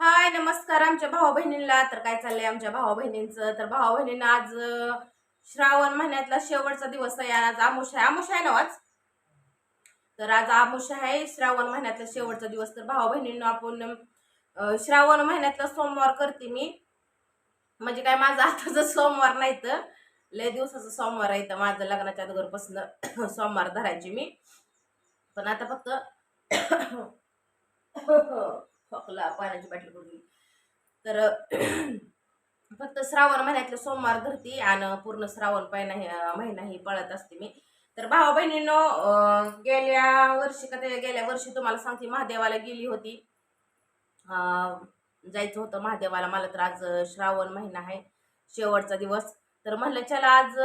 हाय नमस्कार आमच्या भाऊ बहिणींना तर काय चाललंय आमच्या भाऊ बहिणींचं तर भाऊ बहिणींना आज श्रावण महिन्यातला शेवटचा दिवस आहे आज आमुष आहे आमुष आहे ना आज तर आज आमुष आहे श्रावण महिन्यातला शेवटचा दिवस तर भाऊ बहिणींना आपण श्रावण महिन्यातला सोमवार करते मी म्हणजे काय माझं आताचं सोमवार नाही तर लय दिवसाचं सोमवार आहे तर माझं लग्नाच्या अगोदरपासून सोमवार धरायची मी पण आता फक्त खोकला पाण्याची बाटली पडली तर फक्त श्रावण महिन्यातले सोमवार धरती आणि पूर्ण श्रावण महिना महिना ही पळत असते मी. तर भावा बहिणींनो गेल्या वर्षी का गेल्या वर्षी तुम्हाला सांगते महादेवाला गेली होती. जायचं होतं महादेवाला. मला तर आज श्रावण महिना आहे शेवटचा दिवस. तर म्हणलं चला आज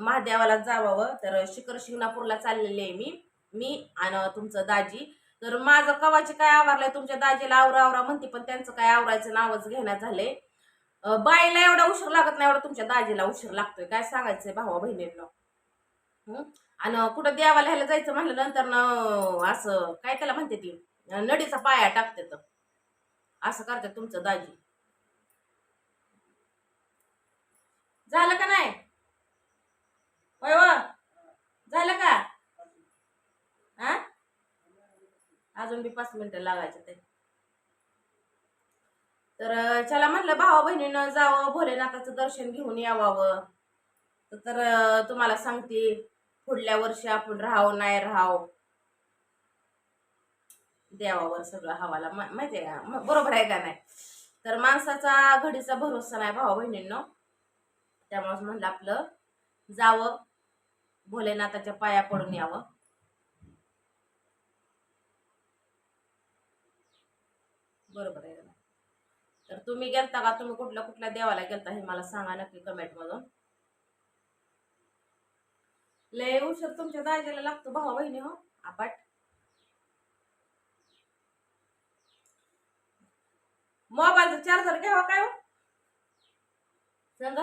महादेवाला जावावं तर शिखर शिंगणापूरला चाललेले आहे मी मी आणि तुमचं दाजी. तर माझं कवाची काय आवरलंय? तुमच्या दाजीला आवरा आवरा म्हणते पण त्यांचं काय आवरायचं नावच घेण्यात झालंय. बाईला एवढा उशीर लागत नाही एवढा तुमच्या दाजीला उशीर लागतोय. काय सांगायचंय भावा बहिणींना? आणि कुठं देवाला ह्याला जायचं म्हणलं नंतर न असं काय त्याला म्हणते ती? नडीचा पाया टाकते तर. असं करते तुमचं दाजी. झालं का नाही होय व झालं का हा अजून बी पाच मिनिटं लागायचे ते. तर चला म्हणलं भावा बहिणीनं जावं भोलेनाथाचं दर्शन घेऊन यावावं. तर तुम्हाला सांगते पुढल्या वर्षी आपण राहावं नाही राहावं. देवावर सगळं हवाला माहिती आहे का? बरोबर आहे का नाही? तर माणसाचा घडीचा भरोसा नाही भावा बहिणींनो त्यामुळे म्हणलं आपलं जावं भोलेनाथाच्या पाया पडून यावं. बरोबर आहे तर तुम्ही गेलता का? तुम्ही कुठल्या कुठल्या देवाला गेलता हे मला सांगा नक्की कमेंट मधून. लय उशीर तुमच्या दाजेला लागतो भाऊ बहिणी हो आपाट. मोबाईलचं चार्जर घ्यावा काय हो? सांगा.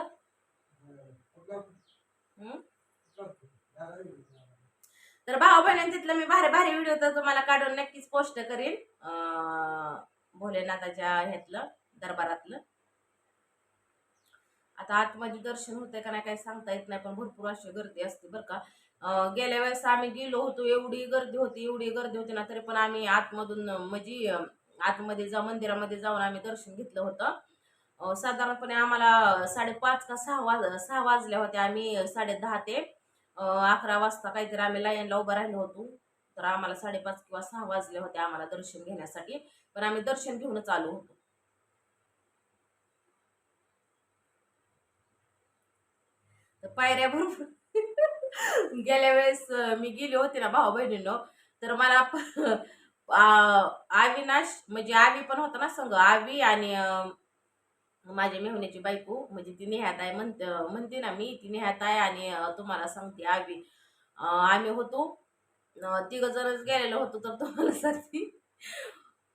तर भाऊ बहिणी तिथलं मी भारी भारी व्हिडिओ तर तुम्हाला काढून नक्कीच पोस्ट करीन. अं, भोलेनाथाच्या ह्यातलं दरबारातलं. आता आतमध्ये दर्शन होते का नाही काही सांगता येत नाही पण भरपूर अशी गर्दी असते बरं का. गेल्या वेळेस आम्ही गेलो होतो एवढी गर्दी होती एवढी गर्दी होती ना तरी पण आम्ही आतमधून म्हणजे आतमध्ये जा मंदिरामध्ये जाऊन आम्ही दर्शन घेतलं होतं. साधारणपणे आम्हाला साडेपाच का सहा वाज सहा वाजल्या होत्या आम्ही साडे दहा ते अकरा वाजता काहीतरी आम्ही लाईनला उभं राहिलो होतो. तर आम्हाला साडेपाच किंवा सहा वाजले होते आम्हाला दर्शन घेण्यासाठी. पण आम्ही दर्शन घेऊनच आलो होतो. तर पायऱ्या भरपूर. गेल्या वेळेस मी गेले होते ना भाऊ बहिणींनो तर मला आविनाश म्हणजे आवी पण होता ना संघ आवी आणि माझ्या मेहुण्याची बायको म्हणजे ती नेहात आहे म्हणते म्हणते ना मी ती नेहात आहे आणि तुम्हाला सांगते आवी आम्ही होतो तिघ जणच गेलेलो होतो तर तुम्हाला सांगते.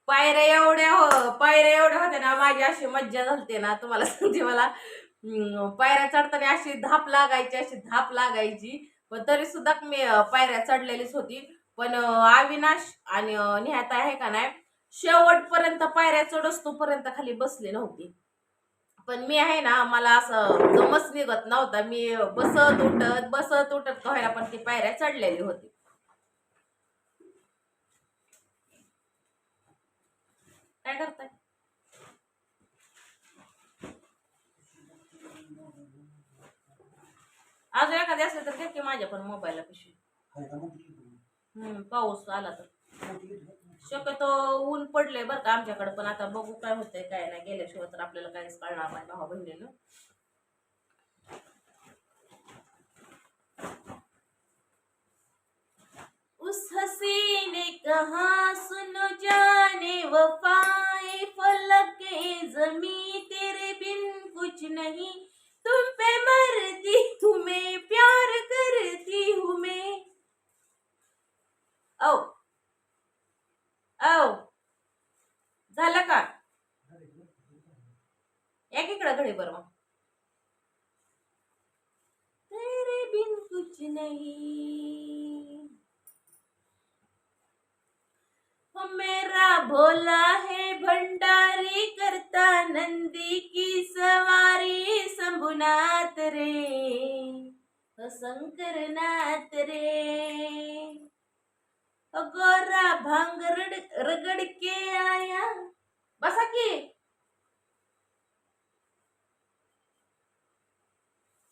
पायऱ्या एवढ्या हो पायऱ्या एवढ्या होत्या ना माझी अशी मज्जा झालते ना तुम्हाला सांगते मला. पायऱ्या चढताना अशी धाप लागायची अशी धाप लागायची. पण तरी सुद्धा मी पायऱ्या चढलेलीच होती. पण अविनाश आणि निहाता आहे का नाही शेवटपर्यंत पायऱ्या चढस्तोपर्यंत खाली बसले नव्हती. पण मी आहे ना मला असं जमच निघत नव्हता. मी बसत उठत बसत उठत व्हायला पण ती पायऱ्या चढलेली होती. काय करताय? अजून एखादी असेल तर घ्या की माझ्या पण मोबाईलला पिशवी. हम्म पाऊस आला तर. शक्यतो ऊन पडले बरं का आमच्याकडे पण आता बघू काय होतंय काय नाही. गेल्याशिवाय तर आपल्याला काहीच कळणार नाही भावा बहिणीनं. उस हसीने कहा सुनो जाने वफाए फलक जमी तेरे बिन कुछ नहीं तुम पे मरती हूँ मैं प्यार करती हूँ मैं औ औ झालं का एक इकडं घडी बरं मग तेरे बिन कुछ नहीं। मेरा भोला है भंडारी करता नंदी की सवारी शंभुनाथ रे ओ शंकरनाथ रे। गोरा भांग रगड के आया। बसा की?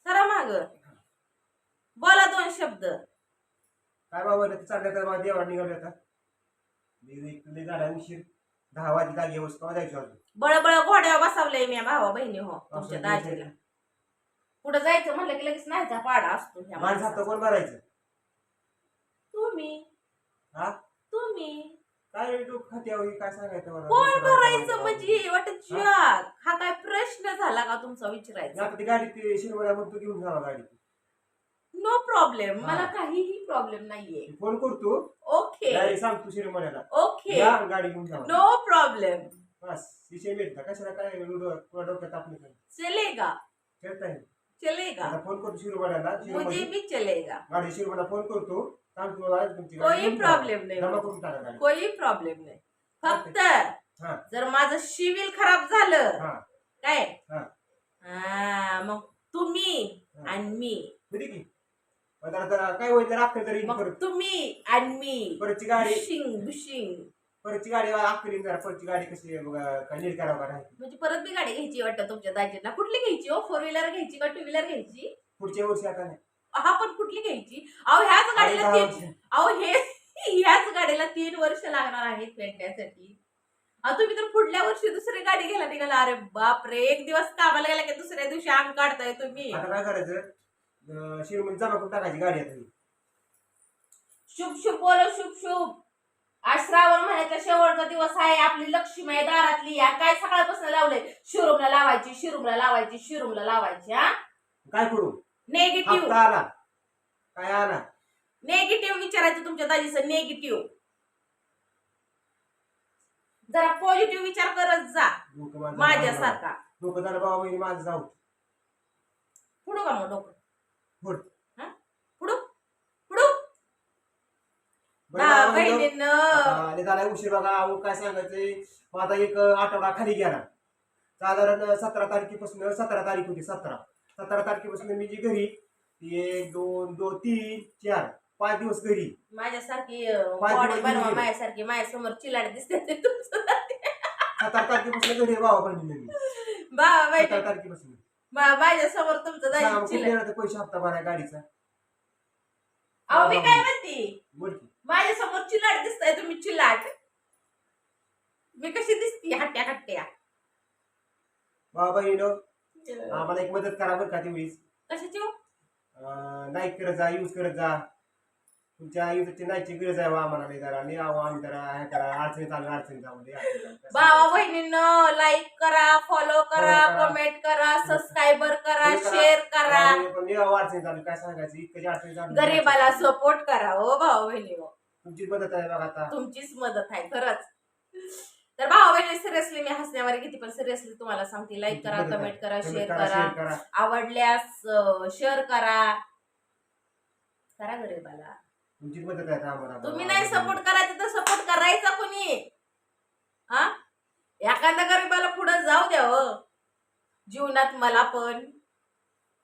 सरा माग। दोन शब्द. काय बाबा रे, चालल्या तर माझ्या देवाड निघाले आता. मी झाला उशीर दहा वाजे जागी वस्तू जायचो अजून? बळबळ घोड्यावर बसावलंय मी भावा बहिणी हो तुमच्या पावसाळ्यात दाजीला. जायचं. पुढे जायचं म्हणलं की लगेच नाहीचा पाडा असतो ह्या माणसात माणसाचा. कोण भरायचं? तुम्ही. हा? तुम्ही. काय खात्यावर हे काय सांगायचं मला? कोण भरायचं. म्हणजे? वाटत जग. हा काय प्रश्न झाला का तुमचा मी विचारायचा आता ती गाडी ती शिरवल्या म्हणतो घेऊन जावा गाडी. प्रॉब्लेम हा. मला काहीही प्रॉब्लेम नाहीये. फोन करतो. ओके डायरेक्ट सांगतो शिरवल्याला ओके या गाडी घेऊन नो प्रॉब्लेम बस विषय मिळता कशाला काय डो- तुला डोक्यात आपलं काय चलेगा. येईल. चलेगा. आता फोन करतो शिरवल्याला मुझे शिरवली भी चलेगा. गाडी शिरवला फोन करतो. सांगतो मला तुमची गाडी कोई घेऊन. प्रॉब्लेम नाही. करून टाका गाडी. कोई प्रॉब्लेम नाही. फक्त. जर माझं शिविल खराब झालं हा. काय? हा. हा, मग तुम्ही हा. आणि मी. किती की. मग काय होईल अख्खं तरी मग परत तुम्ही आणि मी परतची गाडी बुशिंग बुशिंग परतची गाडी अख्खी जरा परतची गाडी कशी आहे बघा काय नीट करावं का नाही? म्हणजे परत मी गाडी घ्यायची वाटतं तुमच्या दाजींना. कुठली घ्यायची हो? फोर व्हीलर घ्यायची का टू व्हीलर घ्यायची? पुढच्या वर्षी आता नाही. हा पण कुठली घ्यायची? अहो ह्याच गाडीला दहा तीन वर्षी. अहो हे ह्याच गाडीला तीन वर्ष लागणार आहेत पेटण्यासाठी अहो तुम्ही तर पुढल्या वर्षी दुसरी गाडी घ्यायला निघाला. अरे बापरे एक दिवस कामाला गेला की दुसऱ्या दिवशी अंग काढताय तुम्ही. आता काय करायचं? जमा करून टाकायची गाडी आता ही. शुभ शुभ बोलो शुभ शुभ. आज श्रावण महिन्याचा शेवटचा दिवस आहे. आपली लक्ष्मी आहे दारातली. या काय सकाळपासून लावलंय? शिरूमला लावायची शिरूमला लावायची शिरूमला लावायची हा? काय करू? नेगेटिव्ह हप्ता आला. काय आला? नेगेटिव्ह विचारायचं तुमच्या दाजीचं नेगेटिव्ह जरा पॉझिटिव्ह विचार करत जा. डोकं माझं माझ्यासारखा. डोकं झालं बाबा माझं जाऊ. पुढं का मग डोकं? पुढं? पुढं? बाबा बहिणीनं. उशीर बघा. अहो काय सांगायचंय माझा एक आठवडा खाली गेला. साधारण सतरा तारखेपासून सतरा तारीख होती सतरा. सतरा तारखेपासून मी जी घरी एक दोन दोन तीन चार पाच दिवस घरी. माझ्यासारखी. माझ्यासारखी माझ्यासमोर चिलाड दिसते. सतरा तारखेपासून घरी बाबा बहिणी मी. बा बाई सतरा तारखेपासून. मा- माझ्यासमोर तुमचं सांग, देणार पैसे हप्ता भराय गाडीचा. अहो मी काय म्हणते? बोल की. चिलाट दिसताय तुम्ही चिलाट. मी कशी दिसती हट्ट्या हट्ट्या बाबा बहिणीनं आम्हाला एक मदत करा बरं का तेवढीच कशाची हो? नाईक करत जा यूज करत जा. तुमच्या युजची नाईकची गरज आहे बा आम्हाला नाही जरा. नाही आहो आम्ही जरा हे करा अडचणी चालू अडचणी जाऊ दे अडचणी चालू. भावा बहिणींनो लाईक करा फॉलो करा करा. कमेंट चालू काय सांगायचं? इतकं अडचणी गरीबाला सपोर्ट करा हो भाऊ बहिणी तुमची मदत आहे बघा आता. तुमचीच मदत आहे खरंच. तर भाऊ बहिणी सिरियसली मी हसण्यावर किती पण सिरियसली तुम्हाला सांगते लाईक करा आहे. कमेंट करा Comment शेअर करा करा. शेअर करा. आवडल्यास शेअर करा. करा गरीबाला. तुमची मदत आहे आम्हाला. तुम्ही नाही सपोर्ट करायचं तर सपोर्ट करायचा कोणी? हा? एखाद्या गरीबाला पुढे जाऊ द्या हो. जीवनात मला पण.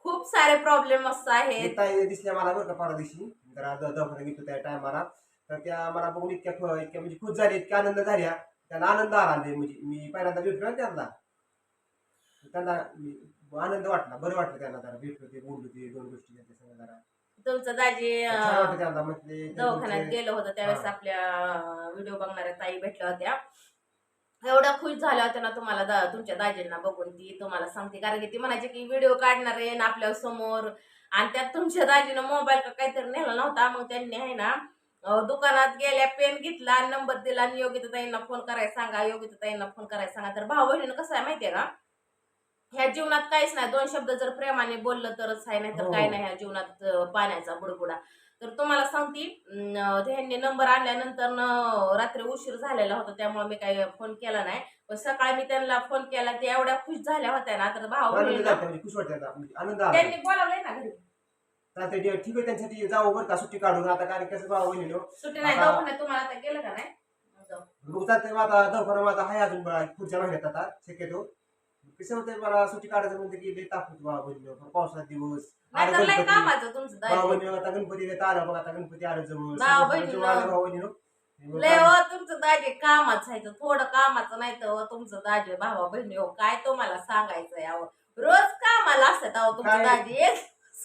खूप सारे प्रॉब्लेम असं आहेत. ताई दिसल्या मला बरं का परवा दिवशी द- दवाखान्यात गेलो त्या टायमाला. तर त्या मला बघून इतक्या ख- इतक्या म्हणजे खुश झाल्या इतक्या आनंद झाल्या. त्यांना आनंद आला नाही म्हणजे. मी पहिल्यांदा भेटलो ना त्यांना. त्यांना मी- आनंद वाटला बरं वाटलं त्यांना जरा भेटलो ते बोललो ते दोन गोष्टी त्यांच्या संग जरा. तुमचं दाजी छान अं, वाटलं त्यांना म्हटले दवाखान्यात गेलं होतं त्यावेळेस हा. आपल्या व्हिडिओ बघणाऱ्या ताई भेटल्या होत्या. एवढ्या खुश झाल्या होत्या ना तुम्हाला दा- तुमच्या दाजींना बघून ती तुम्हाला सांगते. कारण की ती म्हणायची की व्हिडिओ काढणार आहे ना आपल्यासमोर. आणि त्यात तुमच्या दाजीनं मोबाईल का काहीतरी नेला नव्हता. मग त्यांनी आहे ना दुकानात गेल्या पेन घेतला नंबर दिला आणि योगिता ताईंना फोन करायला सांगा योगिता ताईंना फोन करायला सांगा. तर भाऊ बहिणीनं कसं आहे माहितीये का? ह्या जीवनात काहीच नाही. दोन शब्द जर प्रेमाने बोललं तरच आहे नाही तर हो. काय नाही ह्या जीवनात पाण्याचा बुडबुडा. तर तुम्हाला सांगते अं, त्यांनी नंबर आणल्यानंतर न रात्री उशीर झालेला होता त्यामुळे मी काही फोन केला नाही. पण सकाळी मी त्यांना फोन केला ते एवढ्या खुश झाल्या होत्या ना तर भाऊ म्हणजे. म्हणजे त्यांनी बोलावलंय ना घरी. ठीक आहे त्यांच्यासाठी जाऊ बरं का सुट्टी काढून. आता कारण कसं भाऊ बहिणीनो सुट्टी नाही दवाखान्यात तुम्हाला आता गेलं का नाही? जाऊ. बघू चालतंय मग आता दवाखाना माझा आहे अजून पुढच्या महिन्यात आता शक्यतो. कसं होतंय मला सुट्टी काढायचं म्हणते की लई ताप होतो बाबा बहिणी पावसात दिवस. नाही तर लय कामाचं तुमचं आता गणपती येत आला बघा आता गणपती आलं जवळ. भाऊ लय हो तुमचं दाजी कामाचं आहे तर थोडं कामाचं नाही तर हो तुमचं दाजी भावा बहिणी हो काय तुम्हाला सांगायचं यावं रोज कामाला असतात अहो तुमचं काय? दाजी. एक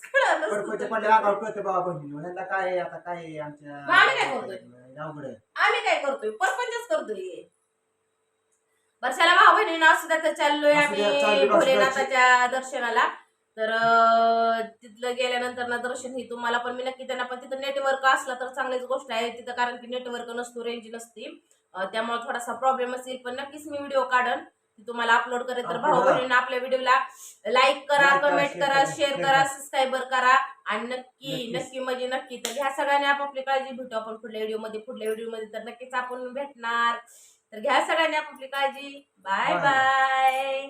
कळलं नसतं पडपडच्या पडल्या तुमचं. आगाव कळतं बाबा बहिणी ह्यांना काय आहे, आता काय आहे? आमच्या आम्ही काय करतोय? अवघड आहे. आम्ही काय करतोय? परपंचच करतोय. वर्षाला भाऊ बहिणीनं असू द्या तर चाललोय असू द्या, आम्ही चाललोय. भोलेनाथाच्या दर्शनाला. तर अं, तिथलं गेल्यानंतर ना दर्शन ही तुम्हाला पण मी नक्की त्यांना पण तिथं नेटवर्क असला तर चांगलीच गोष्ट आहे. तिथं कारण की नेटवर्क नसतो रेंज नसती. अं, त्यामुळे थोडासा प्रॉब्लेम असेल पण नक्कीच मी व्हिडिओ काढन. ती तुम्हाला अपलोड करेल तर भाऊ. बहिणीनं आपल्या व्हिडिओला लाईक करा Like करा, कमेंट share करा करा, शेअर करा करा. सबस्क्राईबर करा. आणि नक्की नक्कीच. नक्की म्हणजे नक्की. तर ह्या सगळ्यांनी आपापली काळजी भेटू आपण पुढल्या व्हिडिओमध्ये पुढल्या व्हिडिओमध्ये तर नक्कीच आपण भेटणार. तर घ्या सगळ्यांनी आपली काळजी. Bye bye.